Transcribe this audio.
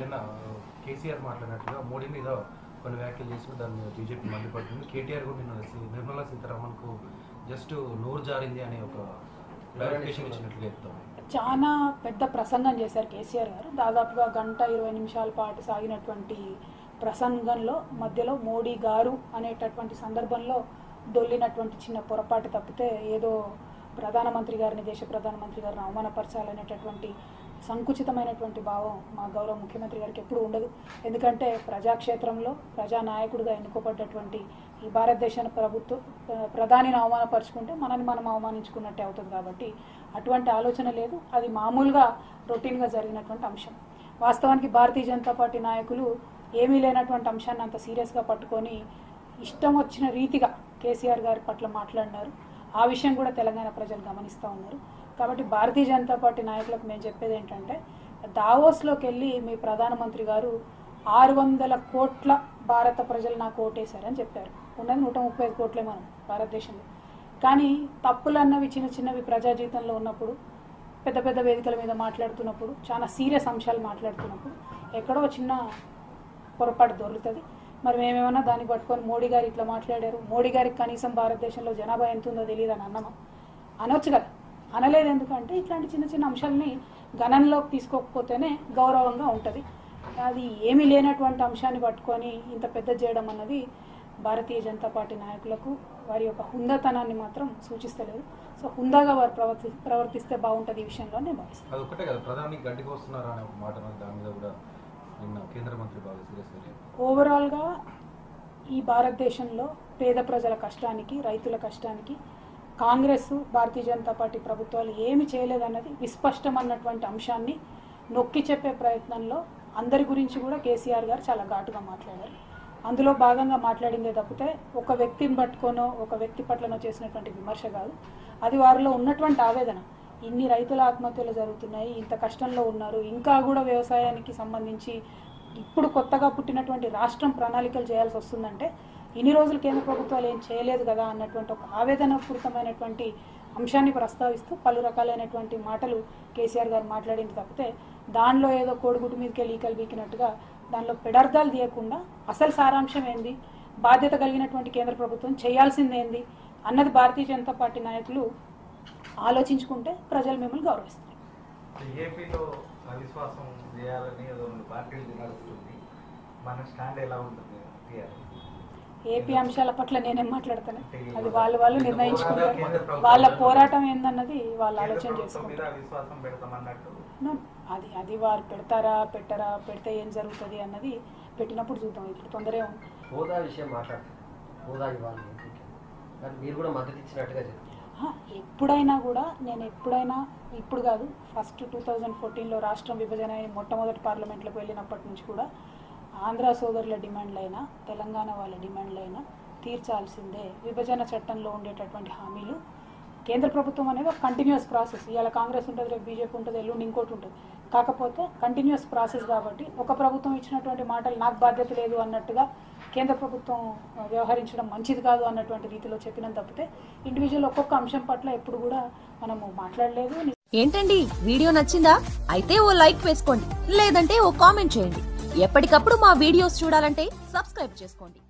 నిన్న కేసీఆర్ మాట్లాడినట్టుగా మోడీ మీద కొన్ని వ్యాఖ్యలు చేసి దాన్ని బీజేపీ మండిపడుతుంది. కేటీఆర్ కూడా నిన్న నిర్మలా సీతారామన్కు జస్ట్ నోరు జారింది అనే ఒక క్లారిఫికేషన్ ఇచ్చినట్లుగా చాలా పెద్ద ప్రసంగం చేశారు కేసీఆర్ గారు. దాదాపుగా గంట ఇరవై నిమిషాల పాటు సాగినటువంటి ప్రసంగంలో మధ్యలో మోడీ గారు అనేటటువంటి సందర్భంలో దొల్లినటువంటి చిన్న పొరపాటు తప్పితే ఏదో ప్రధానమంత్రి గారిని దేశ ప్రధానమంత్రి గారిని అవమానపరచాలనేటటువంటి సంకుచితమైనటువంటి భావం మా గౌరవ ముఖ్యమంత్రి గారికి ఎప్పుడూ ఉండదు. ఎందుకంటే ప్రజాక్షేత్రంలో ప్రజానాయకుడిగా ఎన్నుకోబడ్డటువంటి ఈ భారతదేశ ప్రభుత్వ ప్రధానిని అవమానపరుచుకుంటే మనని మనం అవమానించుకున్నట్టే అవుతుంది కాబట్టి అటువంటి ఆలోచన లేదు. అది మామూలుగా రొటీన్గా జరిగినటువంటి అంశం. వాస్తవానికి భారతీయ జనతా పార్టీ నాయకులు ఏమీ లేనటువంటి అంశాన్ని అంత సీరియస్గా పట్టుకొని ఇష్టం వచ్చిన రీతిగా కేసీఆర్ గారి పట్ల మాట్లాడినారు. ఆ విషయం కూడా తెలంగాణ ప్రజలు గమనిస్తూ ఉన్నారు. కాబట్టి భారతీయ జనతా పార్టీ నాయకులకు మేము చెప్పేది ఏంటంటే దావోస్లోకి వెళ్ళి మీ ప్రధానమంత్రి గారు ఆరు వందల కోట్ల భారత ప్రజలు నాకు ఓటేశారని చెప్పారు. ఉన్నది నూట ముప్పై ఐదు కోట్లే మనం భారతదేశంలో. కానీ తప్పులు అన్నవి చిన్న చిన్నవి ప్రజా జీవితంలో ఉన్నప్పుడు పెద్ద పెద్ద వేదికల మీద మాట్లాడుతున్నప్పుడు చాలా సీరియస్ అంశాలు మాట్లాడుతున్నప్పుడు ఎక్కడో చిన్న పొరపాటు దొరుకుతుంది. మరి మేమేమన్నా దాన్ని పట్టుకొని మోడీ గారు ఇట్లా మాట్లాడారు? మోడీ గారికి కనీసం భారతదేశంలో జనాభా ఎంత ఉందో తెలియదు అని అన్నమా? అనొచ్చు కదా. అనలేదు ఎందుకంటే ఇట్లాంటి చిన్న చిన్న అంశాలని గణనలోకి తీసుకోకపోతేనే గౌరవంగా ఉంటుంది. అది ఏమీ లేనటువంటి అంశాన్ని పట్టుకొని ఇంత పెద్ద చేయడం అన్నది భారతీయ జనతా పార్టీ నాయకులకు వారి యొక్క హుందాతనాన్ని మాత్రం సూచిస్తలేదు. సో హుందాగా వారు ప్రవర్తి ప్రవర్తిస్తే బాగుంటుంది ఈ విషయంలో నేను భావిస్తాను అది కదా. ప్రధాని గడ్డికి వస్తున్నారా అనే ఒక మాట దాని మీద కూడా. ఓవరాల్గా ఈ భారతదేశంలో పేద ప్రజల కష్టానికి రైతుల కష్టానికి కాంగ్రెస్ భారతీయ జనతా పార్టీ ప్రభుత్వాలు ఏమి చేయలేదన్నది విస్పష్టం అన్నటువంటి అంశాన్ని నొక్కి చెప్పే ప్రయత్నంలో అందరి గురించి కూడా కేసీఆర్ గారు చాలా ఘాటుగా మాట్లాడారు. అందులో భాగంగా మాట్లాడిందే తప్పితే ఒక వ్యక్తిని పట్టుకోనో ఒక వ్యక్తి పట్లనో చేసినటువంటి విమర్శ కాదు. అది వారిలో ఉన్నటువంటి ఆవేదన. ఇన్ని రైతుల ఆత్మహత్యలు జరుగుతున్నాయి ఇంత కష్టంలో ఉన్నారు. ఇంకా కూడా వ్యవసాయానికి సంబంధించి ఇప్పుడు కొత్తగా పుట్టినటువంటి రాష్ట్రం ప్రణాళికలు చేయాల్సి వస్తుందంటే ఇన్ని రోజులు కేంద్ర ప్రభుత్వాలు ఏం చేయలేదు కదా అన్నటువంటి ఒక ఆవేదనపూరితమైనటువంటి అంశాన్ని ప్రస్తావిస్తూ పలు రకాలైనటువంటి మాటలు కేసీఆర్ గారు మాట్లాడింది తప్పితే దానిలో ఏదో కోడిగుడ్డు మీదకి వెళ్ళి ఈకలు బీకినట్టుగా దానిలో పెడార్థాలు తీయకుండా అసలు సారాంశం ఏంది? బాధ్యత కలిగినటువంటి కేంద్ర ప్రభుత్వం చేయాల్సిందేంది అన్నది భారతీయ జనతా పార్టీ నాయకులు ఆలోచించుకుంటే ప్రజలు మిమ్మల్ని గౌరవిస్తారు. ఏపీలో అవిశ్వాసం చేయాలని ఏదో రెండు పార్టీలు నడుస్తుంది మన స్టాండ్ ఎలా ఉంటుంది? టీఆర్ఎస్ ఏపీ అంశాల పట్ల నేనేం మాట్లాడతాను? అది వాళ్ళు వాళ్ళు నిర్ణయించుకుంటారు. వాళ్ళ పోరాటం ఏందన్నది వాళ్ళు ఆలోచన చేసుకుంటారు. అది అది వారు పెడతారా పెట్టరా పెడితే ఏం జరుగుతుంది అన్నది పెట్టినప్పుడు చూద్దాం. ఇప్పుడు తొందరే ఉంది. హోదా విషయం మాట్లాడుతుంది హోదా ఇవ్వాలి. మీరు కూడా మద్దతు ఇచ్చినట్టుగా చెప్తారు ఎప్పుడైనా కూడా నేను ఎప్పుడైనా ఇప్పుడు కాదు ఫస్ట్ టూ థౌజండ్ ఫోర్టీన్లో రాష్ట్రం విభజన అయిన మొట్టమొదటి పార్లమెంట్లోకి వెళ్ళినప్పటి నుంచి కూడా ఆంధ్ర సోదరుల డిమాండ్లైనా తెలంగాణ వాళ్ళ డిమాండ్లైనా తీర్చాల్సిందే. విభజన చట్టంలో ఉండేటటువంటి హామీలు. కేంద్ర ప్రభుత్వం అనేది ఒక కంటిన్యూస్ ప్రాసెస్ ఇవాళ కాంగ్రెస్ ఉంటుంది రేపు బీజేపీ ఉంటుంది ఎల్లుండి ఇంకోటి ఉంటుంది. కాకపోతే కంటిన్యూస్ ప్రాసెస్ కాబట్టి ఒక ప్రభుత్వం ఇచ్చినటువంటి మాటలు నాకు బాధ్యత లేదు అన్నట్టుగా కేంద్ర ప్రభుత్వం వ్యవహరించడం మంచిది కాదు అన్నటువంటి రీతిలో చెప్పిన తప్పితే ఇండివిజువల్ ఒక్కొక్క అంశం పట్ల ఎప్పుడు కూడా మనము మాట్లాడలేదు. ఏంటండి? వీడియో నచ్చిందా? అయితే ఓ లైక్ వేసుకోండి. లేదంటే ఓ కామెంట్ చేయండి. ఎప్పటికప్పుడు మా వీడియోస్ చూడాలంటే సబ్స్క్రైబ్ చేసుకోండి.